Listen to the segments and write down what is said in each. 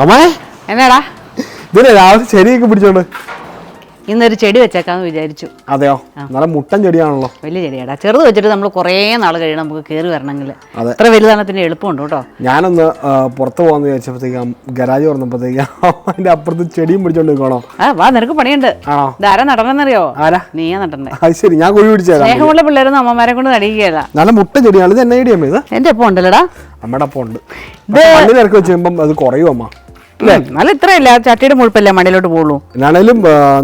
അമ്മേ? എന്നാടാ? ഇതിനെ രാവിലെ ശരിയൊക്കെ പിടിച്ചോണ്ട്. ഇന്നൊരു ചെടി വെച്ചേക്കാന്ന് വിചാരിച്ചു. അതെയോ? നല്ല മുട്ടൻ ചെടിയാണല്ലോ. വലിയ ചെടിയാടാ. ചെറുത് വെച്ചിട്ട് നമ്മൾ കുറേ നാൾ കഴിയണം നമുക്ക് കയറി വരണമെങ്കിൽ അതെ. അത്ര വലുതാണ് പിന്നെ എളുപ്പമുണ്ട് കേട്ടോ. ഞാനൊന്ന് പുറത്തു പോകാന്ന് വിചാരിച്ചപ്പോഴത്തേക്കും ഗരാജ് തുറന്നപ്പോഴത്തേക്കും അതിന്റെ അപ്പുറത്ത് ചെടിയും പിടിച്ചോണ്ട് നിൽക്കണോ ആ വാ നിനക്ക് പണിയുണ്ട്. ആണോ? ഇതാരാ നടണമെന്നറിയോ ആരാ? നീയാ നടണ്ടേ അത് ശരി ഞാൻ കുഴി പിടിച്ചേരാം സ്നേഹമുള്ള പിള്ളേരൊന്നും അമ്മമാരെ കൊണ്ട് നടിക്കുകയല്ല. നല്ല മുട്ട ചെടിയാണ്. ഇത് എന്നെ ഐഡിയ ഇത്? എന്റെ ഒപ്പം ഉണ്ടല്ലോടാ അമ്മയുടെ അപ്പം ഉണ്ട് മണ്ണിൽ ഇറക്കി വെച്ച് കഴിയുമ്പം അത് കുറയും അമ്മ. നല്ല ഇത്രയല്ല ചട്ടിയുടെ മുഴുപ്പല്ലേ മണ്ണിലോട്ട് പോകുള്ളൂ എന്നാണേലും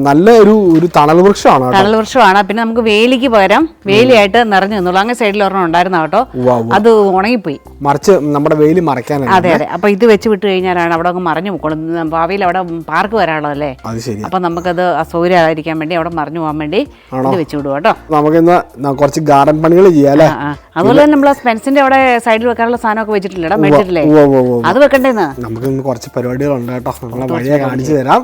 നല്ല ഒരു ഒരു തണൽ വൃക്ഷമാണ് തണൽ വൃക്ഷമാണ്. പിന്നെ നമുക്ക് വേലിക്ക് പകരം വേലിയായിട്ട് നിറഞ്ഞു നിന്നുള്ളൂ അങ്ങനെ സൈഡിൽ ഒരെണ്ണം ഉണ്ടായിരുന്ന കേട്ടോ. അത് ഉണങ്ങിപ്പോയി. മറിച്ച് നമ്മുടെ വേലി മറയ്ക്കാനാണ് അതെ അതെ. അപ്പൊ ഇത് വെച്ച് വിട്ട് കഴിഞ്ഞാലാണ് അവിടെ അങ്ങ് മറിഞ്ഞു പോക്കോളും ഭാവിയിൽ അവിടെ പാർക്ക് വരാനുള്ളതല്ലേ? അപ്പൊ നമുക്കത് അസൗകര്യമായിരിക്കാൻ വേണ്ടി അവിടെ മറിഞ്ഞു പോകാൻ വേണ്ടി ഇത് വെച്ച് വിടുക കേട്ടോ. നമുക്കിന്ന് ന- കുറച്ച് ഗാർഡൻ പണികൾ ചെയ്യാം അല്ലേ. അതുപോലെ തന്നെ നമ്മൾ സ്പെൻസിന്റെ അവിടെ സൈഡിൽ വെക്കാനുള്ള സാധനമൊക്കെ വെച്ചിട്ടില്ലടാ മേടിച്ചിട്ടില്ലേ. അത് വെക്കണ്ടേന്ന്? നമുക്ക് കുറച്ച് പരിപാടികളുണ്ട് കേട്ടോ. നമ്മളെ വഴിയെ കാണിച്ചു തരാം.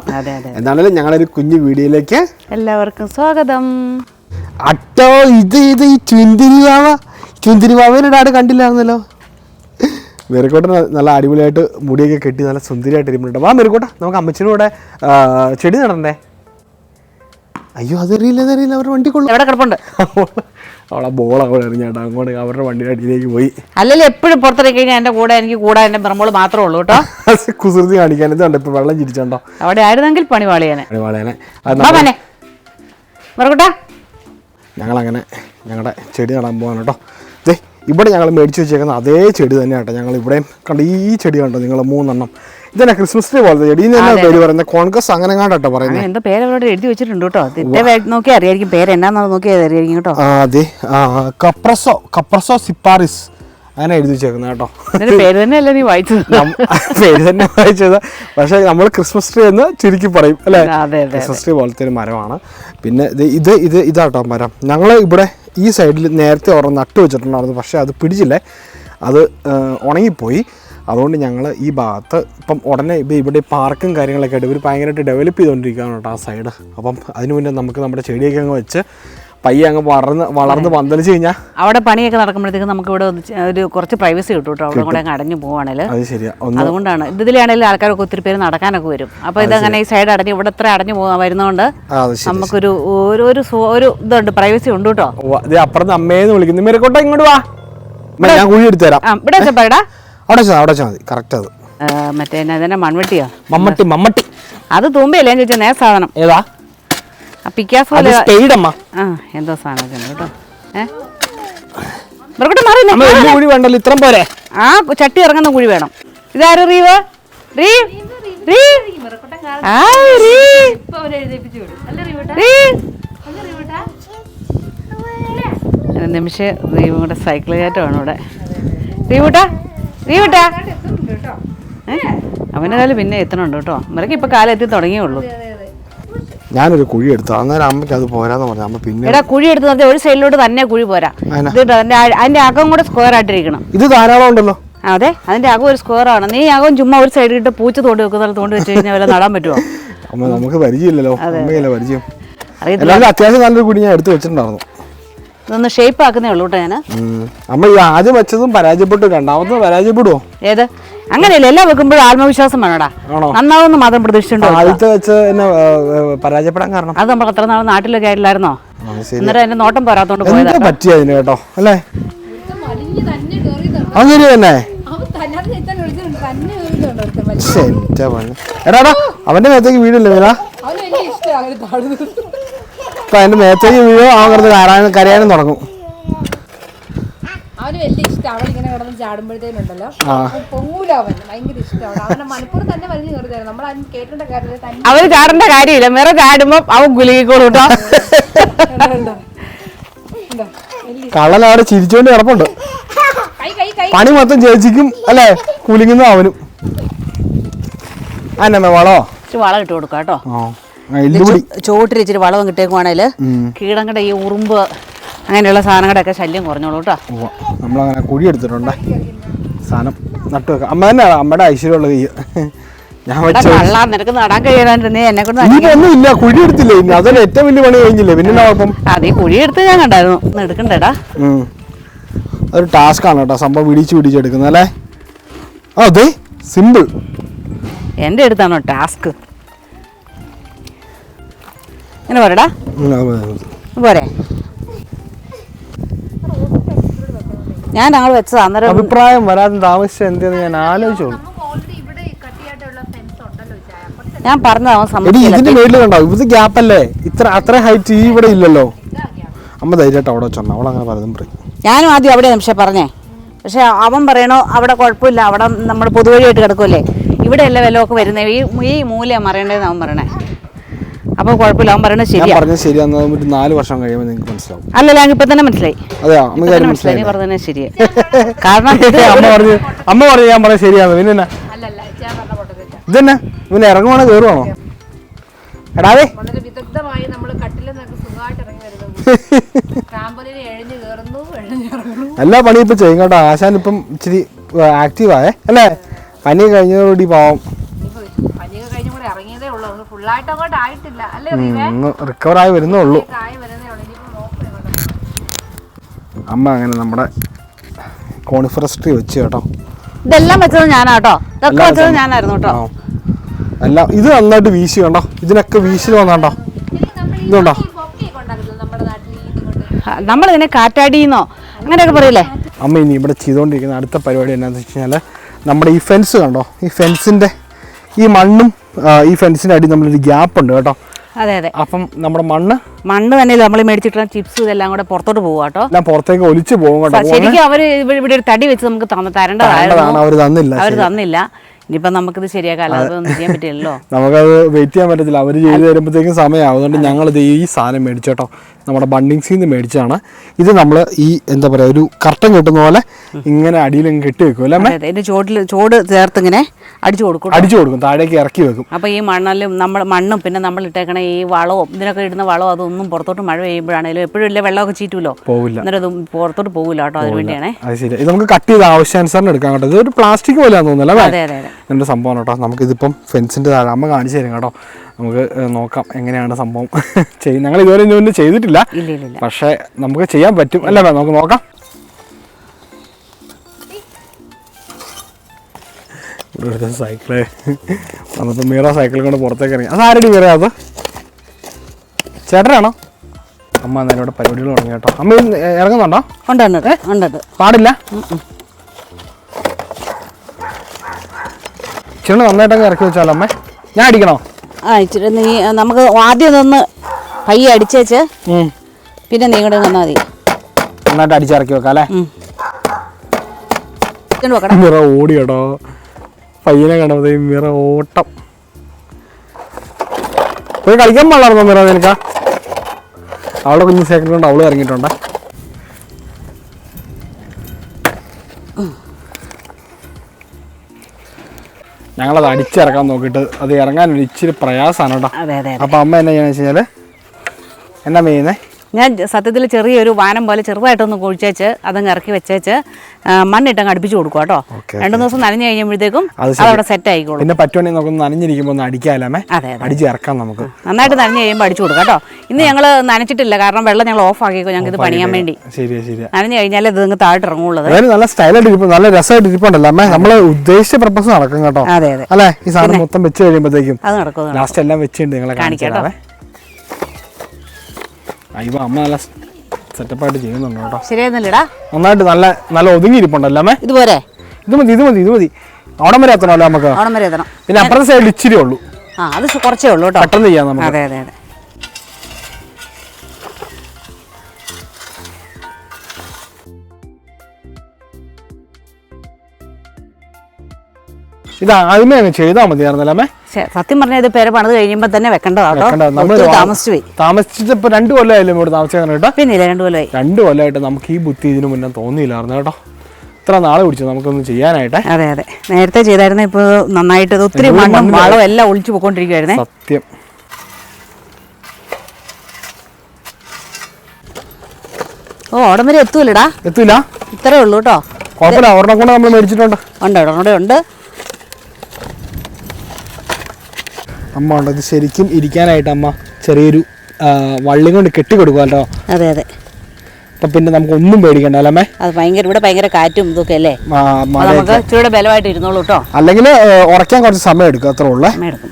എന്നാണേലും ഞങ്ങളൊരു കുഞ്ഞു വീഡിയോയിലേക്ക് എല്ലാവർക്കും സ്വാഗതം. അട്ടോ ഇത് ഇത് ഈ ചുന്തിരിവാവ. ചുന്തിരിവാവേനോട് ആട് കണ്ടില്ലായിരുന്നല്ലോ. മെറിക്കോട്ടൻ നല്ല അടിപൊളിയായിട്ട് മുടിയൊക്കെ കെട്ടി നല്ല സുന്ദരിയായിട്ട് ഇരിക്കുന്നുണ്ട് വാ മെറിക്കോട്ട നമുക്ക് അമ്മച്ചിയുടെ കൂടെ ചെടി നടണ്ടേ അയ്യോ അതറിയില്ല അതറിയില്ല അവരുടെ വണ്ടി കൊള്ളു. എവിടെ കിടപ്പുണ്ട്? അവളെ ബോൾ അവിടെ എറിഞ്ഞാട്ടോ അങ്ങോട്ട് അവരുടെ വണ്ടിയുടെ അടിയിലേക്ക് പോയി. അല്ലെങ്കിൽ എപ്പോഴും പുറത്തിറങ്ങി കഴിഞ്ഞാൽ എന്റെ കൂടെ എനിക്ക് കൂടെ എന്റെ ബ്രഹ്മോൾ മാത്രമേ ഉള്ളൂ കേട്ടോ. കുസൃതി കാണിക്കാൻ ഇതുണ്ട് ഇപ്പൊ വെള്ളം ചിരിച്ചോണ്ടോ? അവിടെ ആയിരുന്നെങ്കിൽ പണി വാളിയാനെ വളേനെ അത് വാ നമ്മ- മോനെ മറക്കട്ടാ ഞങ്ങളങ്ങനെ ഞങ്ങളുടെ ചെടി നടാൻ പോകാൻ കേട്ടോ. ഇവിടെ ഞങ്ങൾ മേടിച്ചു വെച്ചേക്കുന്ന അതേ ചെടി തന്നെയാട്ടോ ഞങ്ങൾ ഇവിടെയും കണ്ട ഈ ചെടി കണ്ടോ നിങ്ങൾ മൂന്നെണ്ണം. ഇതന്നെ ക്രിസ്മസ് ട്രീ പോലത്തെ ചെടി. ഇന്ന് തന്നെ പേര് പറയുന്നത്? കോൺഗ്രസ് അങ്ങനെ കണ്ടോ പറയുന്നത് എന്താ പേര് അവരോട് എഴുതി വെച്ചിട്ടുണ്ട് കേട്ടോ. നോക്കി അറിയായിരിക്കും. പേര് എന്നാന്ന് നോക്കി അറിയായിരിക്കും കേട്ടോ. അതെ. കപ്രസോ കപ്രസോ സിപ്പാറിസ്. അങ്ങനെ എഴുതി വെച്ചേക്കുന്നത് കേട്ടോ. പേര് പേര് അല്ല നീ വായിച്ചത്? പേര് തന്നെ വായിച്ചത്. പക്ഷേ നമ്മൾ ക്രിസ്മസ് ട്രീ എന്ന് ചുരുക്കി പറയും അല്ലേ? ക്രിസ്മസ് ട്രീ പോലത്തെ ഒരു മരമാണ്. പിന്നെ ഇത് ഇത് ഇത് ഇതാട്ടോ മരം. ഞങ്ങൾ ഇവിടെ ഈ സൈഡിൽ നേരത്തെ ഓർമ്മ നട്ടു വെച്ചിട്ടുണ്ടായിരുന്നു. പക്ഷെ അത് പിടിച്ചില്ലേ? അത് ഉണങ്ങിപ്പോയി. അതുകൊണ്ട് ഞങ്ങൾ ഈ ഭാഗത്ത് ഇപ്പം ഉടനെ ഇപ്പം ഇവിടെ പാർക്കും കാര്യങ്ങളൊക്കെ ആയിട്ട് ഇവർ ഭയങ്കരമായിട്ട് ഡെവലപ്പ് ചെയ്തുകൊണ്ടിരിക്കുകയാണ് കേട്ടോ ആ സൈഡ് അപ്പം അതിന് മുന്നേ നമുക്ക് നമ്മുടെ ചെടിയൊക്കെ അങ്ങ് വെച്ച് പയ്യെ അങ്ങ് വളർന്ന് വളർന്ന് പന്തലിച്ച് കഴിഞ്ഞാൽ അവിടെ പണിയൊക്കെ നടക്കുമ്പോഴത്തേക്ക് നമുക്ക് ഇവിടെ ഒരു കുറച്ച് പ്രൈവസി കിട്ടും കേട്ടോ. അവിടെ കൂടെ അടഞ്ഞു പോവാണെങ്കിൽ അതുകൊണ്ടാണ്. ഇതിലാണെങ്കിലും ആൾക്കാരൊക്കെ ഒത്തിരി പേര് നടക്കാനൊക്കെ വരും. അപ്പൊ ഇതങ്ങനെ ഈ സൈഡ് അടഞ്ഞു ഇവിടെ ഇത്ര അടഞ്ഞു പോകാൻ വരുന്നതുകൊണ്ട് നമുക്കൊരു ഒരു ഒരു ഒരു ഇതുണ്ട്. പ്രൈവസി ഉണ്ട് കേട്ടോ. അപ്പുറത്ത് അമ്മേന്ന് വിളിക്കുന്നു. ഇങ്ങോട്ട് വാ. ഞാൻ കുഴി എടുത്തു തരാം. ഇവിടെ വെച്ചപ്പോടാ അവിടെ വെച്ചാൽ അവിടെ വെച്ചാൽ മതി. കറക്റ്റ് അത്. മറ്റേ മൺവെട്ടിയോ? മമ്മട്ടി മമ്മട്ടി. അത് തൂമ്പയല്ലേ ഞാൻ ചോദിച്ചാൽ നേ സാധനം. ഏതാ? ആ പിക്കാസ് അത് പോലെ സ്പെയ്ഡ് ആ എന്തോ സാധനം കേട്ടോ. കുഴി വേണ്ടല്ലോ ഇത്രയും പോരെ. ആ ചട്ടി ഇറങ്ങുന്ന കുഴി വേണം. ഇതാരും റീവ്? റീ? റീ? ആ റീ? റീ? നിമിഷം റീവും കൂടെ സൈക്കിൾ കയറ്റമാണ് ഇവിടെ. റീവൂട്ടാ? റീവൂട്ടാ കാലം പിന്നെ എത്തണുണ്ട് കേട്ടോ. ഇവരൊക്കെ ഇപ്പൊ കാലം എത്തി തുടങ്ങിയേ ഉള്ളൂ. ഞാനൊരു കുഴി എടുത്തു. അന്നേരം അമ്മയ്ക്ക് അത് പോരാന്ന് പറഞ്ഞു. അമ്മ പിന്നെ എടാ കുഴി എടുത്ത് നിർത്തി ഒരു സൈഡിലോട്ട് തന്നെ കുഴി പോരാ. അതിനാ? ഇത് കേട്ടോ, അതിന്റെ ആ- അതിന്റെ അകം കൂടെ സ്ക്വയർ ആയിട്ടിരിക്കണം. ഇത് ധാരാളം ഉണ്ടല്ലോ. അതെ അതിന്റെ അകം ഒരു സ്ക്വയർ ആണ്. നീ അകം ചുമ്മാ ഒരു സൈഡിൽ ഇട്ട് പൂച്ച തോണ്ടി വെക്കുന്ന തോണ്ടി വെച്ച് കഴിഞ്ഞാൽ വല്ല നടാൻ പറ്റുമോ അമ്മ നമുക്ക് പരിചയമില്ലല്ലോ. അമ്മയല്ലേ പരിചയം? അറിയത്തില്ല. എല്ലാവരും അത്യാവശ്യം നല്ലൊരു കുടി ഞാൻ എടുത്തു വെച്ചിട്ടുണ്ടായിരുന്നു. ഇതൊന്ന് ഷേപ്പ് ആക്കുന്നേ ഉള്ളൂ കേട്ടോ ഞാൻ അമ്മ ഈ ആദ്യം വെച്ചതും പരാജയപ്പെട്ടു. രണ്ടാമത്തെ പരാജയപ്പെടുവോ? ഏത്? അങ്ങനെയല്ല എല്ലാം വെക്കുമ്പോഴും ആത്മവിശ്വാസം വേണോടാ? നന്നാവുന്ന മാത്രം പ്രതീക്ഷിച്ചിട്ടുണ്ടോ? ആദ്യത്തെ വെച്ച് എന്നെ ഏ, ഏ, പരാജയപ്പെടാൻ കാരണം. അത് നമ്മൾ അത്ര നാൾ നാട്ടിലൊക്കെ ആയിട്ടില്ലായിരുന്നോ? എന്നിട്ട് അതിന്റെ നോട്ടം പോരാത്തോണ്ട് പോയതാ പറ്റിയ അതിന് കേട്ടോ അല്ലേ? അങ്ങനെ തന്നെ? എടാടാ അവന്റെ മേത്തേക്ക് വീടില്ലേ വീണ ഇപ്പൊ അതിന്റെ മേത്തേക്ക് വീഴോ അവൻ കിടന്ന് കരയാനും കരയാനും തുടങ്ങും. അവന് വലിയ ഇഷ്ടം. അവളിങ്ങനെ കിടന്ന് ചാടുമ്പോഴത്തേനുണ്ടല്ലോ പൊങ്ങൂല അവൻ ഭയങ്കര ഇഷ്ടമാണ് അവനെ തന്നെ വലിഞ്ഞു നമ്മൾ അതിന് കേട്ടേണ്ട കാര്യമില്ല തന്നെ അവർ ചാടേണ്ട കാര്യമില്ല. വേറെ ചാടുമ്പോ അവൻ ഗുലിക്കോളൂ കേട്ടോ? കള്ളൻ അവിടെ ചിരിച്ചോണ്ട് കിടപ്പുണ്ട്. കൈ കൈ കൈ. പണി മൊത്തം ചേച്ചിക്കും അല്ലേ? കുലിങ്ങുന്നു അവനും. അന്നമ്മ വളോ? വള വളം ഇട്ട് കൊടുക്കാട്ടോ ചോട്ടിൽ ഇച്ചിരി വളവും കിട്ടിയേക്കുവാണേൽ കീടങ്ങളുടെ ഈ ഉറുമ്പ് അങ്ങനെയുള്ള സാധനങ്ങളുടെ ഒക്കെ ശല്യം കുറഞ്ഞോളൂ കേട്ടോ. നമ്മളങ്ങനെ കുഴി എടുത്തിട്ടുണ്ട്? സാധനം നട്ടു വെക്കാം. അമ്മ തന്നെയാണ്? അമ്മയുടെ ഐശ്വര്യമുള്ള കൈ ഞാൻ ഇല്ല. കുഴി എടുത്തില്ലേ ഇനി? അതൊരു ഏറ്റവും വലിയ പണി കഴിഞ്ഞില്ലേ? പിന്നെ അത് കുഴി എടുത്ത് ഞാൻ കണ്ടായിരുന്നു. എടുക്കണ്ടേടാ. അതൊരു ടാസ്ക് ആണ് കേട്ടോ. സംഭവം പിടിച്ച് പിടിച്ചെടുക്കുന്നത് അല്ലേ? അതെ സിമ്പിൾ എന്റെ അടുത്താണോ ടാസ്ക് ഇങ്ങനെ മതി. പോരെ. ഞാൻ ഞങ്ങൾ വെച്ചത് അന്നേരം അഭിപ്രായം വരാതെ താമസിച്ചത് എന്തെന്ന് ഞാൻ ആലോചിച്ചോളൂ. ഓൾറെഡി ഇവിടെ കട്ടിയായിട്ടുള്ള ഫെൻസ് ഉണ്ടല്ലോ ചായ ഞാൻ പറഞ്ഞത് അവൻ എടി ഇതിന്റെ മേളിൽ കണ്ടോ? ഇത് ഗ്യാപ്പ് അല്ലേ? ഇത്ര അത്ര ഹൈറ്റ് ഈ ഇവിടെ ഇല്ലല്ലോ. അമ്മ ധൈര്യമായിട്ട് അവിടെ വെച്ചോണ്ട അവളങ്ങനെ പലതും പറയും. ഞാനും ആദ്യം അവിടെ നിമിഷം പറഞ്ഞേ. പക്ഷെ അവൻ പറയണോ അവിടെ കുഴപ്പമില്ല അവിടെ നമ്മൾ പൊതുവഴിയായിട്ട് കിടക്കുമല്ലേ ഇവിടെ അല്ല വരുന്നേ? വരുന്നത് ഈ ഈ മൂലയാണ് മറയേണ്ടതെന്ന് അവൻ പറയണേ. അപ്പോൾ കുഴപ്പമില്ല അവൻ പറയണത് ഞാൻ ശരിയാ. പറഞ്ഞത് ശരിയാന്ന് ഒരു നാല് വർഷം കഴിയുമ്പോൾ നിങ്ങൾക്ക് മനസ്സിലാവും. അല്ലല്ല ഇപ്പം തന്നെ മനസ്സിലായി. അതെയോ? അമ്മ തന്നെ കാര്യം മനസ്സിലായി നീ മനസ്സിലായി പറഞ്ഞത് ശരിയാ. കാരണം ഇത് അമ്മ പറഞ്ഞു അമ്മ പറഞ്ഞു ഞാൻ പറഞ്ഞത് ശരിയാന്ന്. പിന്നെ എന്നാ? അല്ലല്ല ഞാൻ പറഞ്ഞ പൊട്ടത്തില്ല ഇതന്നെ? പിന്നെ ഇറങ്ങുവാണോ കയറുവാണോ? എടാവേ വളരെ വിദഗ്ധമായി നമ്മൾ കട്ടിൽ നിന്നൊക്കെ സുഖമായിട്ട് ഇറങ്ങി വരുന്നത്. ട്രാമ്പലിനെ എഴഞ്ഞു കയറുന്നു എഴഞ്ഞു ഇറങ്ങുന്നു. എല്ലാ പണിയും ഇപ്പൊ ചെയ്യും കേട്ടോ. ആശാൻ ഇപ്പം ഇച്ചിരി ആക്റ്റീവായേ അല്ലേ? പനി കഴിഞ്ഞതോടുകൂടി പാവം ഇനിയിപ്പോ പനിയൊക്കെ കഴിഞ്ഞും കൂടെ ഇറങ്ങിയതേ ഉള്ളൂ ഒന്ന് ഫുള്ളായിട്ട് അങ്ങോട്ട് ആയിട്ടില്ല അല്ലേ റീവേ? ഒന്ന് റിക്കവർ ആയി വരുന്നേ ഉള്ളൂ. അമ്മ അങ്ങനെ നമ്മുടെ കോണിഫറസ് ട്രീ വെച്ച് കേട്ടോ. ഇതെല്ലാം വെച്ചത് ഞാനാട്ടോ. ഇതൊക്കെ എല്ലാം വെച്ചത് ഞാനായിരുന്നു കേട്ടോ. അല്ല ഇത് നന്നായിട്ട് വീശി കണ്ടോ? ഇതിനൊക്കെ വീശിൽ വന്നാണ്ടോ? നമ്മൾ ഇതുണ്ടോ? നമ്മളിതിനെ കാറ്റാടിന്നോ? അങ്ങനെയൊക്കെ പറയില്ലേ? അമ്മ ഇനി ഇവിടെ ചെയ്തുകൊണ്ടിരിക്കുന്ന അടുത്ത പരിപാടി എന്നാന്ന് വെച്ച് കഴിഞ്ഞാൽ നമ്മുടെ ഈ ഫെൻസ് കണ്ടോ? ഈ ഫെൻസിന്റെ ഈ മണ്ണും ഈ ഫെൻസിന്റെ അടി നമ്മളൊരു ഗ്യാപ്പ് ഉണ്ട് കേട്ടോ. അതെ അതെ. അപ്പം നമ്മുടെ മണ്ണ്? മണ്ണ് തന്നെ നമ്മൾ മേടിച്ചിട്ടുള്ള ചിപ്സ് ഇതെല്ലാം കൂടെ പുറത്തോട്ട് പോവാ കേട്ടോ. എല്ലാം പുറത്തേക്ക് ഒലിച്ചു പോകും കേട്ടോ. ശരിക്കും അവർ ഇവിടെ ഒരു തടി വെച്ച് നമുക്ക് തന്ന- തരേണ്ടതായിരുന്നു. അവർ തന്നില്ല അവർ തന്നില്ല. ഇനിയിപ്പം നമുക്കിത് ചെയ്യാൻ പറ്റില്ലല്ലോ. നമുക്കത് വെയിറ്റ് ചെയ്യാൻ പറ്റത്തില്ല. അവർ ചെയ്ത് തരുമ്പോഴത്തേക്കും സമയമാവും അതുകൊണ്ട് ഞങ്ങളിത് ഈ സാധനം മേടിച്ചോട്ടോ നമ്മുടെ ബണ്ടിങ്സിൽ നിന്ന് മേടിച്ചാണ് ഇത് നമ്മൾ ഈ എന്താ പറയുക ഒരു കർട്ടൻ കെട്ടുന്ന പോലെ ഇങ്ങനെ അടിയിൽ കെട്ടി വെക്കും അല്ലേ ഇതിന്റെ ചോട്ടിൽ ചോട് ചേർത്ത് ഇങ്ങനെ അടിച്ചു കൊടുക്കും അടിച്ചു കൊടുക്കും. താഴേക്ക് ഇറക്കി വെക്കും. അപ്പോൾ ഈ മണ്ണിലും നമ്മൾ മണ്ണും പിന്നെ നമ്മൾ ഇട്ടേക്കണ ഈ വളവും ഇതിനൊക്കെ ഇടുന്ന വളവും അതൊന്നും പുറത്തോട്ട് മഴ പെയ്യുമ്പോഴാണെങ്കിലും എപ്പോഴും ഇല്ല വെള്ളമൊക്കെ ചീറ്റുമല്ലോ പോവില്ല. അത് പുറത്തോട്ട് പോകില്ല കേട്ടോ. അതിന് വേണ്ടിയാണേ. അത് ശരി ഇത് നമുക്ക് കട്ട് ചെയ്ത് ആവശ്യാനുസരണം എടുക്കാൻ കേട്ടോ. ഇത് ഒരു പ്ലാസ്റ്റിക് പോലെയാണെന്ന് തോന്നുന്നല്ലേ അതെ അതെ അതെ. എന്റെ സംഭവം കേട്ടോ. നമുക്കിതിപ്പം ഫെൻസിന്റെ താഴെ അമ്മ കാണിച്ചു തരും കേട്ടോ. നമുക്ക് നോക്കാം എങ്ങനെയാണ് സംഭവം. ചെയ്യും ഞങ്ങൾ ഇതുവരെ ഇതുകൊണ്ട് ചെയ്തിട്ടില്ല. പക്ഷേ നമുക്ക് ചെയ്യാൻ പറ്റും. അല്ലേ? നമുക്ക് നോക്കാം. ഇവിടെ സൈക്കിൾ വന്നപ്പോൾ മീറ സൈക്കിൾ കൊണ്ട് പുറത്തേക്ക് ഇറങ്ങി. അത് ആരടി മീറ അത്? ചേട്ടനാണോ? അമ്മ എന്നാലും ഇവിടെ പരിപാടികൾ തുടങ്ങി കേട്ടോ. അമ്മ ഇറങ്ങുന്നുണ്ടോ? ഉണ്ട് പാടില്ല? ഇച്ചിരി നന്നായിട്ടൊക്കെ ഇറക്കി വെച്ചാലോ അമ്മേ? ഞാൻ അടിക്കണോ? ആ ഇച്ചിരി നീ നമുക്ക് ആദ്യം ഇതൊന്ന് പയ്യെ അടിച്ചേച്ച് ഉം. പിന്നെ നീ കൂടെ വന്നാൽ മതി. നന്നായിട്ട് അടിച്ചിറക്കി വെക്കാം അല്ലേ? ഉം. ഇതുകൊണ്ട് വെക്കണം മിറ ഓടി കേട്ടോ പയ്യനെ കണ്ടത് മിറ ഓട്ടം. പോയി കളിക്കാൻ പാടായിരുന്നോ മിറ നിനക്ക? അവളുടെ കുഞ്ഞു സേക്കൻഡ് കൊണ്ട് അവൾ ഇറങ്ങിയിട്ടുണ്ട്? ഞങ്ങളത് അടിച്ചിറക്കാൻ നോക്കിയിട്ട് അത് ഇറങ്ങാൻ ഒരു ഇച്ചിരി പ്രയാസമാണ് കേട്ടോ. അതെ അതെ അപ്പൊ അമ്മ എന്നാ ചെയ്യാന്ന് വെച്ച് എന്നാ മെയ്യുന്നേ ഞാൻ സത്യത്തിൽ ചെറിയൊരു വാനം പോലെ ചെറുതായിട്ടൊന്ന് കുഴിച്ചേച്ച് അതങ്ങ് ഇറക്കി വെച്ചേച്ച് മണ്ണിട്ടങ്ങ് അടുപ്പിച്ച് കൊടുക്കുക കേട്ടോ. രണ്ടു ദിവസം നനഞ്ഞു കഴിയുമ്പോഴത്തേക്കും അത് അതവിടെ സെറ്റ് ആയിക്കോളും. പിന്നെ പറ്റുവാണെങ്കിൽ നമുക്ക് നനഞ്ഞിരിക്കുമ്പോൾ ഒന്ന് അതെ അടിച്ച് ഇറക്കാം നമുക്ക്. നന്നായിട്ട് നനഞ്ഞു കഴിയുമ്പോൾ അടിച്ചു കൊടുക്കാം കേട്ടോ. ഇന്ന് ഞങ്ങൾ നനച്ചിട്ടില്ല കാരണം വെള്ളം ഞങ്ങൾ ഓഫ് ആക്കിക്കോ ഞങ്ങൾക്ക് ഇത് പണിയാൻ വേണ്ടി. ശരി ശരി നനഞ്ഞു കഴിഞ്ഞാൽ ഇത് നിങ്ങൾക്ക് താഴെ ഇറങ്ങുള്ളത് നല്ല സ്റ്റൈലായിട്ട് ഇരിപ്പ് നല്ല രസമായിട്ട് ഇരിപ്പുണ്ടല്ലോ അമ്മ. നമ്മൾ ഉദ്ദേശിച്ച പർപ്പസ് നടക്കും കേട്ടോ. അതെ അതെ. അല്ലേ? ഈ സാധനം മൊത്തം വെച്ച് കഴിയുമ്പോഴത്തേക്കും അത് നടക്കും ലാസ്റ്റ് എല്ലാം വെച്ചിട്ടുണ്ട് നിങ്ങളെ കാണിക്കാം അയ്യോ അമ്മ നല്ല സെറ്റപ്പായിട്ട് ചെയ്യുന്നുണ്ട് കേട്ടോ. ശരിയായിരുന്നില്ലടാ. നന്നായിട്ട് നല്ല നല്ല ഒതുങ്ങി ഇരിപ്പുണ്ടല്ലോ അമ്മേ ഇതുപോലെ ഇത് മതി ഇത് മതി ഇത് മതി. ഓണം വരെ എത്തണമല്ലോ നമുക്ക്. ഓണം വരെ എത്തണം. പിന്നെ അപ്പുറത്തെ സൈഡിൽ ഇച്ചിരി ഉള്ളൂ. ആ അത് കുറച്ചേ ഉള്ളൂ കേട്ടോ. പെട്ടെന്ന് ചെയ്യാം നമുക്ക്. അതെ അതെ അതെ. ഇത് ആദ്യമേ അങ്ങ് ചെയ്താൽ മതിയായിരുന്നല്ലേ അമ്മേ. സത്യം പറഞ്ഞാൽ ഇത് പേരെ പണിത് കഴിയുമ്പോൾ തന്നെ വെക്കേണ്ടതാ കേട്ടോ. വെക്കണ്ട, നമ്മൾ ഒത്തിരി വാ- താമസിച്ചു പോയി. താമസിച്ചിട്ട് ഇപ്പൊ രണ്ടു കൊല്ലമായാലും ഇവിടെ താമസിക്കാൻ കേട്ടോ പിന്നെ രണ്ടു കൊല്ലമായി രണ്ടു കൊല്ലമായിട്ട് നമുക്ക് ഈ ബുദ്ധി ഇതിനു മുന്നേ തോന്നിയില്ലായിരുന്നു കേട്ടോ. ഇത്ര നാളെ പിടിച്ചു നമുക്കൊന്ന് ചെയ്യാനായിട്ട്. അതെ അതെ. നേരത്തെ ചെയ്തായിരുന്നു ഇപ്പോൾ നന്നായിട്ട് ഒത്തിരി മണ്ണും വളവും എല്ലാം ഒളിച്ചു പോയിക്കൊണ്ടിരിക്കുവായിരുന്നേ സത്യം. ഓ ഓടം വരെ എത്തൂലടാ. എത്തൂല? ഇത്രേ ഉള്ളൂ കേട്ടോ. കുഴപ്പമില്ല. ഒരെണ്ണം കൂടെ നമ്മൾ മേടിച്ചിട്ടുണ്ട്. ഉണ്ട് അവിടെ ഉണ്ട്. അമ്മ ഉണ്ട്? ഇത് ശരിക്കും ഇരിക്കാനായിട്ട് അമ്മ ചെറിയൊരു വള്ളി കൊണ്ട് കെട്ടി. കൊടുക്കുമല്ലോ അതെ അതെ. അപ്പൊ പിന്നെ നമുക്ക് ഒന്നും പേടിക്കണ്ട അല്ലേ അത് ഭയങ്കര ഇവിടെ ഭയങ്കര കാറ്റും ഇതൊക്കെ അല്ലേ? നമുക്ക് ചൂട് ബലമായിട്ട് ഇരുന്നോളൂ കേട്ടോ. അല്ലെങ്കിൽ ഉറക്കാൻ കുറച്ച് സമയം എടുക്കും അത്ര ഉള്ളേ.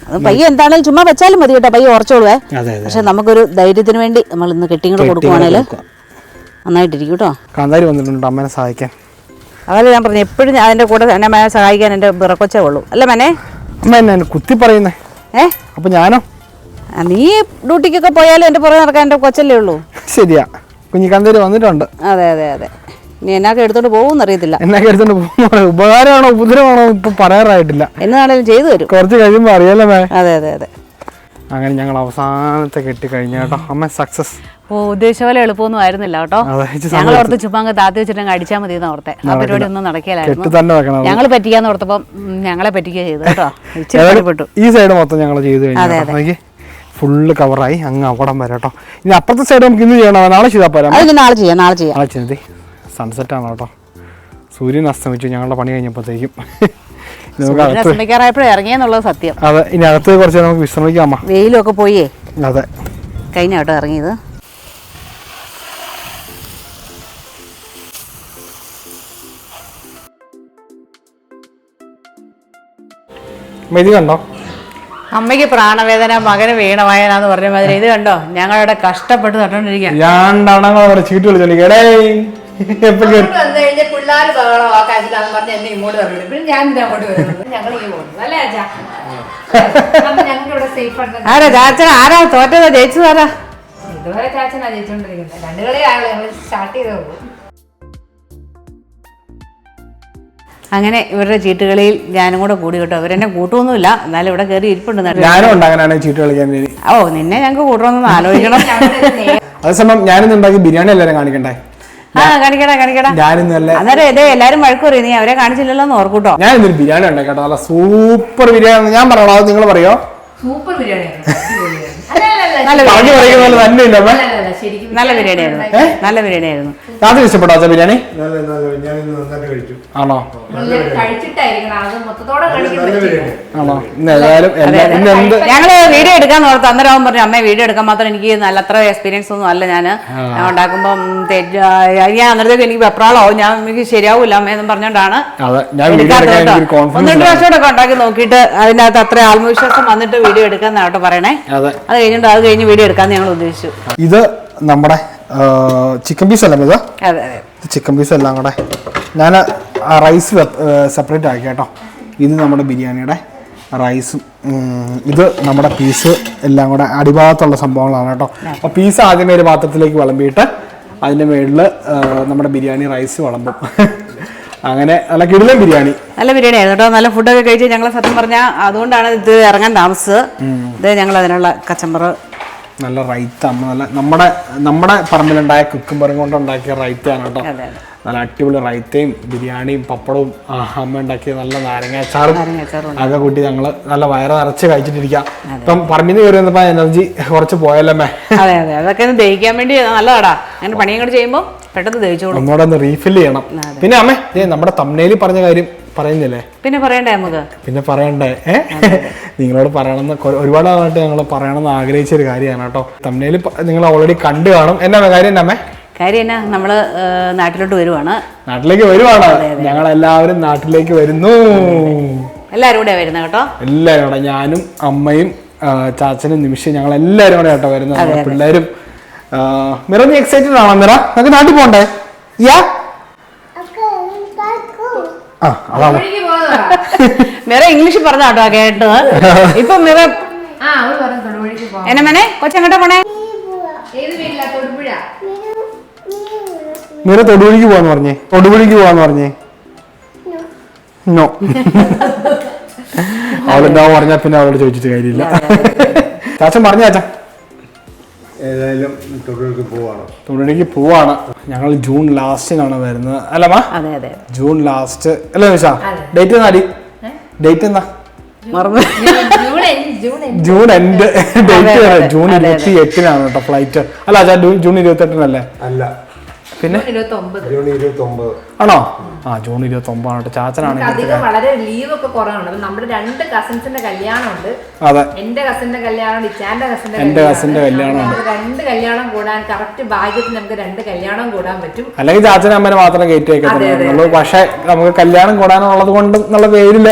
അത് പയ്യ എന്താണെങ്കിലും ചുമ്മാ വെച്ചാലും മതി കേട്ടോ പയ്യ ഉറച്ചോളൂ പക്ഷെ നമുക്കൊരു ധൈര്യത്തിന് വേണ്ടി നമ്മൾ ഇന്ന് കെട്ടിയും കൂടെ കൊടുക്കുവാണെങ്കിൽ നന്നായിട്ടിരിക്കും കേട്ടോ. കാന്താരി വന്നിട്ടുണ്ട് അമ്മനെ സഹായിക്കാൻ. അതല്ല ഞാൻ പറഞ്ഞു എപ്പോഴും അതിന്റെ അതിന്റെ കൂടെ എന്നെ സഹായിക്കാൻ എന്റെ വിറക്കൊച്ചേ ഉള്ളൂ. അല്ലേ മനെ? അമ്മ എന്നെ കുത്തി പറയുന്നേ. ഏ? അപ്പൊ ഞാനോ? നീ ഡ്യൂട്ടിക്കൊക്കെ പോയാലും എന്റെ പുറകെ നടക്കാൻ എന്റെ കൊച്ചല്ലേ ഉള്ളൂ. ശരിയാ. കുഞ്ഞിക്കന്തേര് വന്നിട്ടുണ്ട്. അതെ അതെ അതെ. നീ എന്നാക്കെ എടുത്തോണ്ട് പോകുമെന്ന് അറിയത്തില്ല. എന്നൊക്കെ എടുത്തോണ്ട് ഉപകാരമാണോ ഉപദ്രവമാണോ ഇപ്പൊ പറയാറായിട്ടില്ല. എന്നാണേലും ചെയ്തു തരും. കുറച്ച് കഴിയുമ്പോ അറിയാലോ അതെ അതെ അതെ. അങ്ങനെ ഞങ്ങൾ അവസാനത്തെ കെട്ടി കഴിഞ്ഞ കേട്ടോ. അമ്മ സക്സസ് ഓ ഉദ്ദേശം പോലെ എളുപ്പമൊന്നും ആയിരുന്നില്ല കേട്ടോ. ഞങ്ങൾ ഓർത്ത് ചുമ്മാങ്ങ് താത്തി വെച്ചിട്ട് അങ്ങ് അടിച്ചാൽ മതി എന്ന് ഓർത്തെ. ആ പരിപാടി ഒന്നും നടക്കില്ലായിരുന്നു. ഞങ്ങൾ പറ്റിക്കാന്ന് ഓർത്തപ്പം ഞങ്ങളെ പറ്റിക്കുക ചെയ്തു കേട്ടോ. ഇച്ചിരി ഈ സൈഡ് മൊത്തം ഞങ്ങൾ ചെയ്തു കഴിഞ്ഞു ഫുള്ള് കവറായി അങ്ങ് അവിടം വരെ കേട്ടോ. ഇനി അപ്പുറത്തെ സൈഡ് നമുക്ക് ഇന്ന് ചെയ്യണോ? നാളെ ചെയ്താൽ പോരാ നാളെ ചെയ്യാം നാളെ ചെയ്യാം. നാളെ ചെയ്തി സൺസെറ്റ് ആണ് കേട്ടോ. സൂര്യൻ അസ്തമിച്ചു ഞങ്ങളുടെ പണി കഴിഞ്ഞപ്പോഴത്തേക്കും. ഇനി നമുക്ക് അകത്ത് ശ്രമിക്കാറായപ്പോഴേ ഇറങ്ങിയെന്നുള്ളത് സത്യം. അതെ ഇനി അകത്ത് കുറച്ച് നമുക്ക് വിശ്രമിക്കാം അമ്മ. വെയിലൊക്കെ പോയേ? അതെ. കഴിഞ്ഞ കേട്ടോ ഇറങ്ങിയത്? മെതി കണ്ടോ? അമ്മയ്ക്ക് പ്രാണവേദന മകന് വീണവായന എന്ന് പറഞ്ഞ മാതിരി. ഇത് കണ്ടോ? ഞങ്ങളുടെ കഷ്ടപ്പെട്ട് നട്ടോണ്ടിരിക്കുക പിള്ളേർ ബഹളം പറഞ്ഞ് എന്നെ ഇങ്ങോട്ട് പിന്നെ ഞാൻ ഇതിനെ അങ്ങോട്ട് വരുന്നത് ഞങ്ങൾ ഈ പോകുന്നു. അല്ലേ അച്ഛാ അപ്പൊ ഞങ്ങൾക്ക് ഇവിടെ സേഫ് ആണ് ആരാ ചാച്ചൻ? ആരാ? തോറ്റതാ? ജയിച്ചതാരാ ഇതുവരെ ചാച്ചനാ ജയിച്ചോണ്ടിരിക്കുന്നത് രണ്ടു കളിയാണ് ഞങ്ങൾ സ്റ്റാർട്ട് ചെയ്തേ ഉള്ളൂ. അങ്ങനെ ഇവരുടെ ചീട്ടുകളിയിൽ ഞാനും കൂടെ കൂടി കേട്ടോ. ഇവരെന്നെ കൂട്ടുമൊന്നുമില്ല എന്നാലും ഇവിടെ കയറി ഇരിപ്പുണ്ട്. ഞാനും ഉണ്ട് അങ്ങനെയാണെങ്കിൽ ചീട്ട് കളിക്കാൻ വേണ്ടി. ഓ നിന്നെ ഞങ്ങൾക്ക് കൂട്ടണമെന്ന് ആലോചിക്കണം. അതേസമയം ഞാനിന്ന് ഉണ്ടാക്കി ബിരിയാണി എല്ലാവരും കാണിക്കണ്ടേ? അന്നേരം ഇതേ എല്ലാരും വഴക്ക് പറയും നീ അവരെ കാണിച്ചില്ലല്ലോ എന്ന് ഓർക്കൂട്ടോ. ഞാൻ ഇന്നൊരു ബിരിയാണി ഉണ്ടാക്കട്ടോ നല്ല സൂപ്പർ ബിരിയാണി ഞാൻ പറയണോ അത് നിങ്ങൾ പറയോ? സൂപ്പർ ബിരിയാണിയാണ് നല്ല പറഞ്ഞു പറയുന്ന പോലെ തന്നെ ഇല്ല അമ്മേ? അല്ല, അല്ല, ശരിക്കും നല്ല ബിരിയാണിയായിരുന്നു. നല്ല ബിരിയാണി ആയിരുന്നു രാത്രി ഇഷ്ടപ്പെട്ടോ ബിരിയാണി? ആണോ? ഇന്ന് ഏതായാലും എല്ലാ- ഇന്ന് എന്ത് ഞങ്ങൾ വീഡിയോ എടുക്കാൻ ഓർത്ത് അന്നേരം അവൻ പറഞ്ഞു അമ്മയെ വീഡിയോ എടുക്കാൻ മാത്രം എനിക്ക് നല്ല അത്ര എക്സ്പീരിയൻസ് ഒന്നും അല്ല ഞാൻ ഉണ്ടാക്കുമ്പം തെറ്റ് ഞാൻ അന്നേരത്തേക്ക് എനിക്ക് വെപ്രാളാവും. ഞാൻ എനിക്ക് ശരിയാവൂല അമ്മയെന്നും പറഞ്ഞോണ്ടാണ് അതെ ഞാൻ വീഡിയോ എടുക്കാത്തത് കേട്ടോ. എനിക്ക് ഒന്ന് രണ്ട് പ്രാവശ്യം ഉണ്ടാക്കി നോക്കിയിട്ട് അതിനകത്ത് അകത്ത് അത്ര ആത്മവിശ്വാസം വന്നിട്ട് വീഡിയോ എടുക്കാൻ കേട്ടോ പറയണേ. അതെ. കഴിഞ്ഞിട്ട് അത് കഴിഞ്ഞ് വീഡിയോ എടുക്കാന്ന് ഞങ്ങൾ ഉദ്ദേശിച്ചു. ഇത് നമ്മുടെ ചിക്കൻ പീസ് അല്ല ഇത്? അതെ അതെ. ചിക്കൻ പീസ് എല്ലാം കൂടെ ഞാൻ റൈസ് സെപ്പറേറ്റ് ആക്കി കേട്ടോ. ഇത് നമ്മുടെ ബിരിയാണിയുടെ റൈസും ഇത് നമ്മുടെ പീസ് എല്ലാം കൂടെ അടിഭാഗത്തുള്ള സംഭവങ്ങളാണ് കേട്ടോ. അപ്പോൾ പീസ് ആദ്യമേ ഒരു പാത്രത്തിലേക്ക് വിളമ്പിയിട്ട് അതിന്റെ മുകളിൽ നമ്മുടെ ബിരിയാണി റൈസ് വിളമ്പും. അങ്ങനെ നല്ല കിടിലൻ ബിരിയാണി. നല്ല ബിരിയാണി ആയിരുന്നു കേട്ടോ. നല്ല ഫുഡൊക്കെ കഴിച്ച് ഞങ്ങൾ സത്യം പറഞ്ഞാൽ അതുകൊണ്ടാണ് ഇത് ഇറങ്ങാൻ താമസിച്ചത്. ഇത് ഞങ്ങൾ അതിനുള്ള കച്ചമ്പറ്. നല്ല റൈത്ത അമ്മ നല്ല നമ്മുടെ നമ്മുടെ പറമ്പിലുണ്ടായ കുക്കുംബറും കൊണ്ട് ഉണ്ടാക്കിയ റൈത്തയാണ് കേട്ടോ. നല്ല അടിപൊളി റൈത്തയും ബിരിയാണിയും പപ്പടവും അമ്മ ഉണ്ടാക്കിയ നല്ല നാരങ്ങാച്ചാറും അതൊക്കെ കൂട്ടി ഞങ്ങൾ നല്ല വയറ് നിറച്ച് കഴിച്ചിട്ടിരിക്കാം. ഇപ്പം പറമ്പിന് കയറി വന്നപ്പോൾ എനർജി കുറച്ച് പോയല്ലേ അതെ അതെ. അതൊക്കെ ദഹിക്കാൻ വേണ്ടി നല്ലതാടാ. അങ്ങനെ പണിയും കൂടി ചെയ്യുമ്പോൾ പെട്ടെന്ന് തേച്ചോളൂ ഒന്നുകൂടെ ഒന്ന് റീഫിൽ ചെയ്യണം. പിന്നെ അമ്മേ നമ്മുടെ തമ്മനയിൽ പറഞ്ഞ കാര്യം പറയുന്നില്ലേ? പിന്നെ പറയണ്ടേ നമുക്ക്? പിന്നെ പറയണ്ടേ? നിങ്ങളോട് പറയണമെന്ന് ഒരുപാട് ആളായിട്ട് ഞങ്ങൾ പറയണമെന്ന് ആഗ്രഹിച്ച ഒരു കാര്യമാണ് കേട്ടോ. തമ്മിൽ നിങ്ങൾ ഓൾറെഡി കണ്ടു കാണും. എന്നാ കാര്യം എന്നാ അമ്മേ? കാര്യം എന്നാ നമ്മൾ നാട്ടിലോട്ട് വരുവാണ്. നാട്ടിലേക്ക് വരുവാണ്. ഞങ്ങൾ എല്ലാവരും നാട്ടിലേക്ക് വരുന്നു. എല്ലാവരും കൂടെ വരുന്നത് കേട്ടോ? എല്ലാവരും കൂടെ ഞാനും അമ്മയും ചാച്ചനും നിമിഷം ഞങ്ങൾ എല്ലാവരും കൂടെ കേട്ടോ വരുന്നത്. പിള്ളേരും മിറ നീ എക്സൈറ്റഡ് ആണോ മിറ? നമുക്ക് നാട്ടിൽ പോണ്ടേ? യാ? ആ അതാണ്. മിറ ഇംഗ്ലീഷ് പറഞ്ഞ കേട്ടോ കേട്ടത്. ഇപ്പൊ മിറ എന്നെ മനെ കൊച്ചെങ്ങോട്ടാ പോണേ? മിറ തൊടുപുഴിക്ക് പോവാന്ന് പറഞ്ഞേ. തൊടുപുഴിക്ക് പോവാന്ന് പറഞ്ഞേ. നോ. അവളെന്താ പറഞ്ഞാ പിന്നെ അവളോട് ചോദിച്ചിട്ട് കാര്യമില്ല. ചാച്ചൻ പറഞ്ഞ ചാച്ചൻ? ഏതായാലും തൊഴിലേക്ക് പോവാണ്. തൊടുപുഴിക്ക് പോവാണ്. ഞങ്ങൾ ജൂൺ ലാസ്റ്റിനാണ് വരുന്നത്. അല്ലമ്മ അതെ അതെ. June last. അല്ലേ നിഷാ ഡേറ്റ് എന്നാ ഡേറ്റ് എന്നാ? ജൂൺ എൻ- ജൂൺ എൻ- ജൂൺ എൻഡ് ഡേറ്റ്. ജൂൺ. ഇരുപത്തി എട്ടിനാണ് കേട്ടോ ഫ്ലൈറ്റ്. അല്ല ജൂൺ ഇരുപത്തി എട്ടിനല്ലേ അല്ല. പിന്നെ? ജൂൺ ഇരുപത്തി ഒമ്പത് ആണോ? ആ ജൂൺ ഇരുപത്തി ഒമ്പതാണ് കേട്ടോ. ചാച്ചനാണ് അധികം വളരെ ലീവ് ഒക്കെ കുറവാണ് നമ്മുടെ രണ്ട് കസിൻസിന്റെ കല്യാണമുണ്ട്. അതെ. എന്റെ കസിന്റെ കല്യാണം ഇച്ചാന്റെ കസിന്റെ എന്റെ cousinന്റെ കല്യാണം രണ്ട് കല്യാണം കൂടാൻ കറക്റ്റ് ഭാഗ്യത്തിന് നമുക്ക് രണ്ട് കല്യാണം കൂടാൻ പറ്റും. അല്ലെങ്കിൽ ചാച്ചനും അമ്മനെ മാത്രം കയറ്റി വെക്കത്തുള്ളൂ. പക്ഷെ നമുക്ക് കല്യാണം കൂടാനുള്ളത് കൊണ്ട് എന്നുള്ള പേരില്ല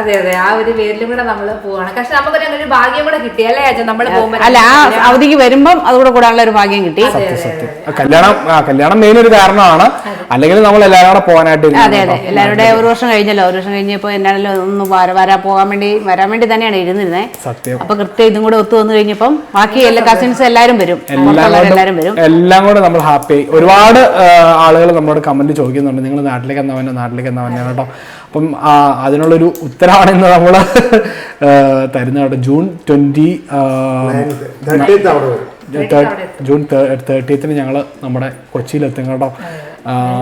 അതെ അതെ. ആ ഒരു പേരിലും കൂടെ നമ്മൾ പോവാണ്. പക്ഷെ അങ്ങനെ ഒരു ഭാഗ്യം കൂടെ കിട്ടി അല്ലേ നമ്മൾ അല്ല ആ അവധിക്ക് വരുമ്പം അതുകൂടെ കൂടാനുള്ള ഒരു ഭാഗ്യം കിട്ടി. സത്യം സത്യം. കല്യാണം ആ കല്യാണം മെയിൻ ഒരു കാരണമാണ്. അല്ലെങ്കിൽ നമ്മൾ എല്ലാവരും കൂടെ പോകാനായിട്ട് അതെ അതെ. എല്ലാവരുടെ ഒരു വർഷം കഴിഞ്ഞല്ലോ. ഒരു വർഷം കഴിഞ്ഞപ്പോ എന്നാണല്ലോ ഒന്ന് വര- പോകാൻ വേണ്ടി വരാൻ വേണ്ടി തന്നെയാണ് ഇരുന്നിരുന്നത് സത്യം. അപ്പൊ കൃത്യം ഇതും കൂടെ ഒത്തു വന്നു കഴിഞ്ഞപ്പം ബാക്കി എല്ലാ കസിൻസ് എല്ലാവരും വരും. എല്ലാം എല്ലാവരും വരും. എല്ലാം കൂടെ നമ്മൾ ഹാപ്പി ആയി ഒരുപാട് ആളുകൾ നമ്മളോട് കമന്റ് ചോദിക്കുന്നുണ്ട്. നിങ്ങൾ നാട്ടിലേക്ക് എന്നാ വന്നെ നാട്ടിലേക്ക് എന്നാ വന്നെ കേട്ടോ. അപ്പം അതിനുള്ളൊരു ഉത്തരവാണ് ഇന്ന് നമ്മൾ തരുന്ന കേട്ടോ ജൂൺ ട്വന്റി ജൂൺ തേർട്ടീത്തിന് ഞങ്ങൾ നമ്മുടെ കൊച്ചിയിലെത്തും കേട്ടോ.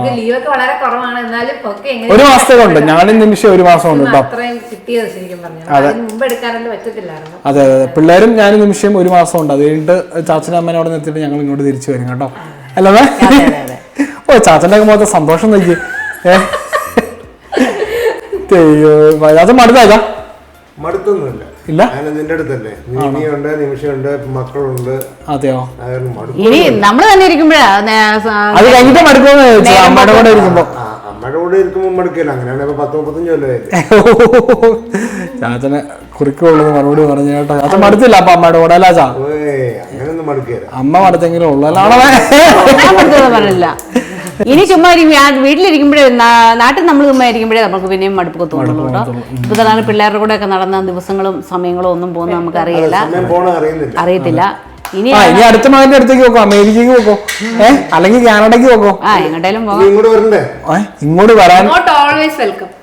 ഒരു ലീവ് ഒക്കെ വളരെ കുറവാണ്. എന്നാലും ഒക്കെ എങ്ങനെ ഒരു മാസത്തേക്കുണ്ട് ഞാനും നിമിഷം ഒരു മാസം ഉണ്ട് കേട്ടോ. അതെ. അതെ പിള്ളേരും ഞാനും നിമിഷം ഒരു മാസം ഉണ്ട് അത് കഴിഞ്ഞിട്ട് ചാച്ചനും അമ്മേനെ അവിടെ നിർത്തിയിട്ട് ഞങ്ങൾ ഇങ്ങോട്ട് തിരിച്ചു വരും കേട്ടോ. അല്ലേ ഓ ചാച്ചന്റെ ഒക്കെ മൊത്തം സന്തോഷം നോക്കി ഏ? അത് മടുത്താ മടുത്തൊന്നുമില്ല. ഇല്ല? നിന്റെ അടുത്തല്ലേ? നിമിഷമുണ്ട് മക്കളുണ്ട്. അതെയോ? ഇനി നമ്മൾ തന്നെ ഇരിക്കുമ്പോഴാ നേ- സ- അത് കഴിഞ്ഞിട്ട് മടുക്കുമെന്ന് ചോദിച്ചു അമ്മയുടെ കൂടെ ഇരിക്കുമ്പോ. അമ്മയുടെ കൂടെ ഇരിക്കുമ്പോൾ മടുക്കില്ല. അങ്ങനെയാണ് ഇപ്പൊ പത്ത് മുപ്പത്തഞ്ച് കൊല്ലമായില്ലേ ചാച്ചനെ കുറിക്കുള്ളത് മറുപടി പറഞ്ഞു കേട്ടോ. അത് മടുത്തില്ല അപ്പൊ അമ്മയുടെ കൂടെ അല്ല ചാ? അങ്ങനെയൊന്നും മടുക്കില്ല അമ്മ മടുത്തെങ്കിലും ഉള്ളല്ലാണോ പറഞ്ഞില്ല. ഇനി ചുമ്മാ വീട്ടിലിരിക്കുമ്പോഴേ നാട്ടിൽ നമ്മൾ ചുമ്മാ ഇരിക്കുമ്പോഴേ നമുക്ക് പിന്നെയും മടുപ്പൊക്കെ തോന്നുള്ളൂ കേട്ടോ. ഇപ്പൊ തന്നെ പിള്ളേരുടെ കൂടെ ഒക്കെ നടന്ന ദിവസങ്ങളും സമയങ്ങളും ഒന്നും പോകുന്ന നമുക്ക് അറിയില്ല അറിയത്തില്ല. ഇനി അടുത്ത മകന്റെ അടുത്തേക്ക് പോക്കോ? അമേരിക്കക്ക് പോക്കോ? ഏ? അല്ലെങ്കിൽ കാനഡയ്ക്ക് പോക്കോ? എങ്ങോട്ടേലും ഇങ്ങോട്ട് വരാൻ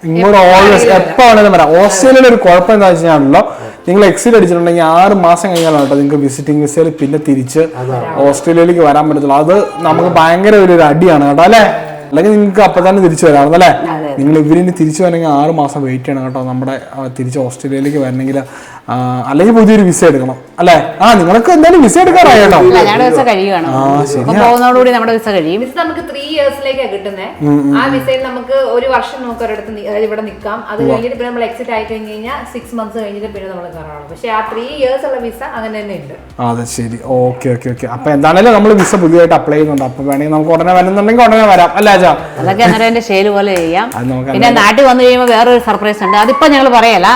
ഇങ്ങോട്ട് ഓൾവേസ് എപ്പോ വേണേലും വരാം. ഓസ്ട്രേലിയയിലെ ഒരു കുഴപ്പം എന്താ വെച്ചാണല്ലോ നിങ്ങൾ എക്സിൽ അടിച്ചിട്ടുണ്ടെങ്കിൽ ആറ് മാസം കഴിഞ്ഞാലാണ് കേട്ടോ നിങ്ങൾക്ക് വിസിറ്റിംഗ് വിസയിൽ പിന്നെ തിരിച്ച് ഓസ്ട്രേലിയയിലേക്ക് വരാൻ പറ്റത്തുള്ളൂ. അത് നമുക്ക് ഭയങ്കര ഒരു അടിയാണ് കേട്ടോ അല്ലേ? അല്ലെങ്കിൽ നിങ്ങൾക്ക് അപ്പൊ തന്നെ തിരിച്ചു വരാം അല്ലേ? നിങ്ങൾ ഇവരിനി തിരിച്ചു വരണമെങ്കിൽ ആറ് മാസം വെയിറ്റ് ചെയ്യണം കേട്ടോ. നമ്മുടെ തിരിച്ച് ഓസ്ട്രേലിയയിലേക്ക് വരണമെങ്കിൽ അല്ലെങ്കിൽ പുതിയൊരു വിസ എടുക്കണം. അല്ലേ? ആ നിങ്ങൾക്ക് എന്തായാലും വിസ എടുക്കാറായി കേട്ടോ. വിസ കഴിയുകയാണ് ആ അപ്പൊ ശരിയാ പോകുന്നതോടുകൂടി നമ്മുടെ വിസ കഴിയും. വിസ നമുക്ക് ത്രീ ഇയേഴ്സിലേക്കാണ് കിട്ടുന്നത് ആ വിസയിൽ നമുക്ക് ഒരു വർഷം നമുക്ക് ഒരിടത്ത് ഇവിടെ നിൽക്കാം. അത് കഴിഞ്ഞിട്ട് പിന്നെ നമ്മൾ എക്സിറ്റ് ആയി കഴിഞ്ഞ് കഴിഞ്ഞാൽ സിക്സ് മന്ത്സ് കഴിഞ്ഞിട്ട് പിന്നെ നമ്മൾ പക്ഷേ ആ ത്രീ ഇയേഴ്സ് ഉള്ള വിസ അങ്ങനെ തന്നെ ഉണ്ട്. അതെ ശരി. ഓക്കെ ഓക്കെ ഓക്കെ അപ്പൊ എന്താണേലും നമ്മൾ വിസ പുതിയതായിട്ട് അപ്ലൈ ചെയ്യുന്നുണ്ട്. അപ്പൊ വേണമെങ്കിൽ നമുക്ക് ഉടനെ വരുന്നുണ്ടെങ്കിൽ ഉടനെ വരാം. അല്ലേ അതൊക്കെ പോലെ ചെയ്യാം. പിന്നെ നാട്ടിൽ വന്നു കഴിയുമ്പോൾ വേറൊരു സർപ്രൈസ് ഉണ്ട്. അതിപ്പോ ഞങ്ങൾ പറയല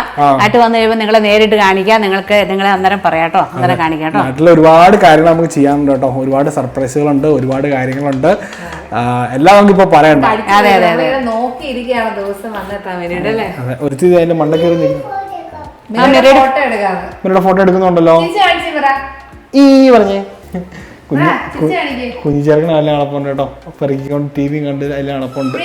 നാട്ടിൽ വന്നു കഴിയുമ്പോൾ നിങ്ങളെ നേരിട്ട് കാണിക്കാം. നിങ്ങൾക്ക് നിങ്ങളെ അന്നേരം പറയാട്ടോ അന്നേരം കാണിക്കാട്ടോ നാട്ടിൽ ഒരുപാട് കാര്യങ്ങൾ നമുക്ക് ചെയ്യാനുണ്ട് കേട്ടോ. ഒരുപാട് സർപ്രൈസുകളുണ്ട് ഒരുപാട് കാര്യങ്ങളുണ്ട്. എല്ലാം നമുക്ക് ഇപ്പൊ പറയണ്ട അതെ, അതെ, നോക്കിയിരിക്കുകയാണ് ദിവസം വന്നെത്താൻ വേണ്ടിട്ട് അല്ലേ? അതെ ഒരുത്തി അതിന്റെ മണ്ടക്കേറി ഫോട്ടോ എടുക്കുന്നുണ്ടല്ലോ. ഈ പറഞ്ഞേ. കുഞ്ഞു. കുഞ്ഞു ചേർക്കണ നല്ല അളപ്പുണ്ട് കേട്ടോ. പെറുക്കിക്കൊണ്ട് ടി വി കണ്ട് അതിലെ അളപ്പുണ്ട്.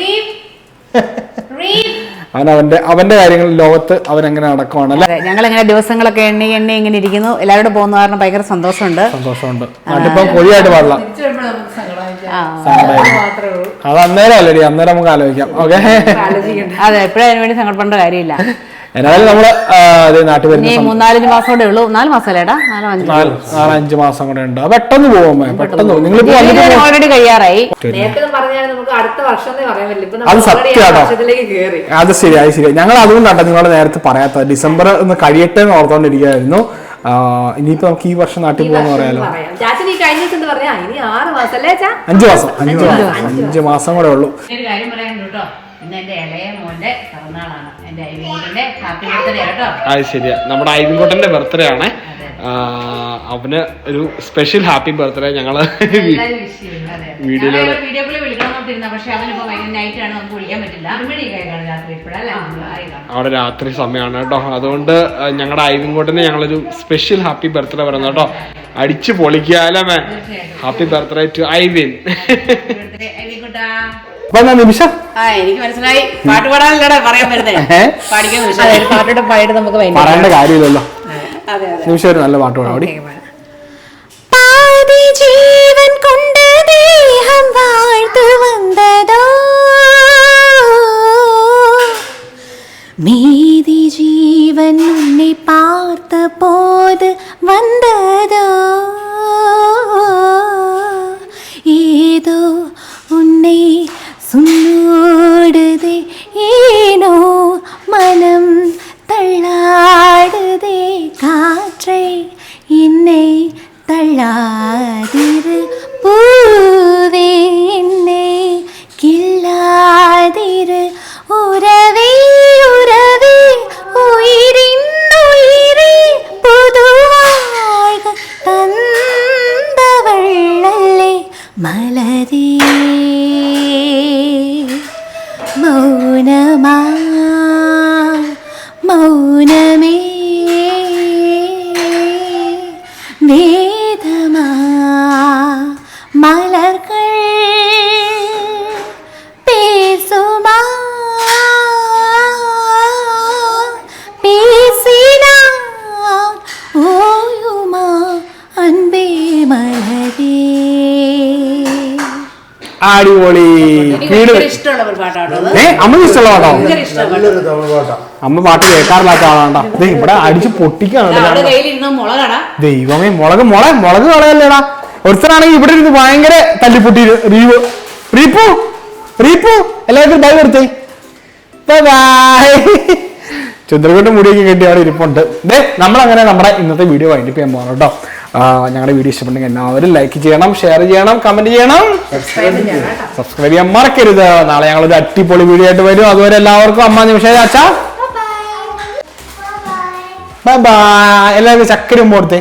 അവൻ അവന്റെ അവന്റെ കാര്യങ്ങൾ ലോകത്ത് അവൻ അങ്ങനെ നടക്കുവാണ് അല്ലേ? അതെ ഞങ്ങൾ ഇങ്ങനെ ദിവസങ്ങളൊക്കെ എണ്ണി എണ്ണി ഇങ്ങനെ ഇരിക്കുന്നു. എല്ലാവരും പോകുന്ന കാരണം ഭയങ്കര സന്തോഷമുണ്ട്. സന്തോഷമുണ്ട്. അതിപ്പം കൊഴിയായിട്ട് പാടില്ല. അത് മാത്രമേ ഉള്ളൂ. അന്നേരം അല്ലേ അന്നേരം നമുക്ക് ആലോചിക്കാം. ഓക്കെ ആലോചിക്കണ്ട. അതെ എപ്പോഴും അതിനുവേണ്ടി സങ്കടപ്പെടേണ്ട കാര്യമില്ല. എന്നാലും നമ്മൾ നാട്ടിൽ വരുന്ന മൂന്നാലഞ്ച് മാസം കൂടെ ഉള്ളൂ. നാല് മാസമല്ലേടാ? നാലോ അഞ്ച്? നാല് നാലഞ്ച് മാസം കൂടെ ഉണ്ട്. അത് പെട്ടെന്ന് പോകും പെട്ടെന്ന് പോ- ഓൾറെഡി കഴിയാറായി നേരത്തെ പറഞ്ഞാൽ നമുക്ക് അടുത്ത വർഷം എന്നേ പറയാൻ പറ്റില്ല. അത് സത്യമാണോ? അത് ശരി അത് ശരി. ഞങ്ങൾ അതുകൊണ്ടാണ് നിങ്ങൾ നേരത്തെ പറയാത്ത ഡിസംബർ ഒന്ന് കഴിയട്ടെ എന്ന് ഓർത്തോണ്ടിരിക്കുകയായിരുന്നു. ഇനിയിപ്പോ നമുക്ക് ഈ വർഷം നാട്ടിൽ പോകാന്ന് പറയാലോ. അഞ്ചു ചാച്ചൻ ഈ കഴിഞ്ഞ ദിവസം പറഞ്ഞാ? ഇനി ആറ് മാസം അല്ലേ അഞ്ചു മാസം അഞ്ചു മാസം. കൂടെ ഉള്ളൂ. ഇന്ന് എന്റെ ഇളയ മോന്റെ പിറന്നാളാണ്. അത് ശരിയാ. നമ്മുടെ ഐവിൻ ഐവിൻകോട്ടന്റെ ബർത്ത്ഡേ ആണ് അവന് ഒരു സ്പെഷ്യൽ ഹാപ്പി ബർത്ത്ഡേ ഞങ്ങൾ. വീഡിയോയിലൂടെ-. അവിടെ രാത്രി സമയമാണ് കേട്ടോ. അതുകൊണ്ട് ഞങ്ങളുടെ ഐവിൻകോട്ടിന് ഞങ്ങളൊരു സ്പെഷ്യൽ ഹാപ്പി ബർത്ത്ഡേ പറയുന്നത് കേട്ടോ. അടിച്ചു പൊളിക്കാലേ happy birthday to Ivin Birthday, ഐവിൻകുട്ടാ. അപ്പൊ എന്നാ നിമിഷം ആ എനിക്ക് മനസ്സിലായി പാട്ട് പാടാനല്ലടാ പറയാൻ വരുന്നേ ഏ? പാടിക്കാൻ അതെ ഒരു പാട്ടോടെ പായിട്ട് നമുക്ക് വൈകുന്നേരം പറയേണ്ട കാര്യമില്ലല്ലോ അതെ അതെ നിമിഷം ഒരു നല്ല പാട്ട് പാടാം അവിടെ பாதி ஜீவன் கொண்ட தேகம் வாழ்த்து வந்ததோ மீதி ஜீவன் உன்னை பார்த்த போது வந்ததோ ஏனோ மனம் தள்ளாடுதே காற்றை என்னை தள்ளாதிரு பூவே. അടിപൊളി. വീട് ഏ അമ്മ ഇഷ്ടമുള്ള പാട്ടോ? അമ്മ പാട്ട് കേൾക്കാറില്ലാത്ത ആളാണ്ടാ ഇവിടെ അടിച്ച് പൊട്ടിക്കാണ് ദൈവമേ മുളക് മുള മുളക് കളയല്ലേടാ. ഒരുത്തനാണെങ്കിൽ ഇവിടെ ഇരുന്ന് ഭയങ്കര തല്ലിപ്പൊട്ടി റീവ് റീപ്പു റീപ്പു എല്ലാവർക്കും ബൈ കൊടുത്തേ ബൈ ബൈ ചന്ദ്രകോട്ട് മുടിയൊക്കെ കെട്ടി അവിടെ ഇരിപ്പുണ്ട്. ദേ നമ്മളങ്ങനെ നമ്മുടെ ഇന്നത്തെ വീഡിയോ വൈൻഡിപ്പ് ചെയ്യാൻ പോകണം കേട്ടോ. ഞങ്ങളുടെ വീഡിയോ ഇഷ്ടപ്പെട്ടെങ്കിൽ എല്ലാവരും ലൈക്ക് ചെയ്യണം ഷെയർ ചെയ്യണം കമന്റ് ചെയ്യണം. സബ്സ്ക്രൈബ് ചെയ്യാൻ മറക്കരുത്. നാളെ ഞങ്ങൾ ഒരു അടിപൊളി വീഡിയോ ആയിട്ട് വരും. അതുവരെ എല്ലാവർക്കും അമ്മ നിമിഷം അച്ഛാ. ബൈ ബൈ എല്ലാവർക്കും ചക്കരും കൊടുത്തേ.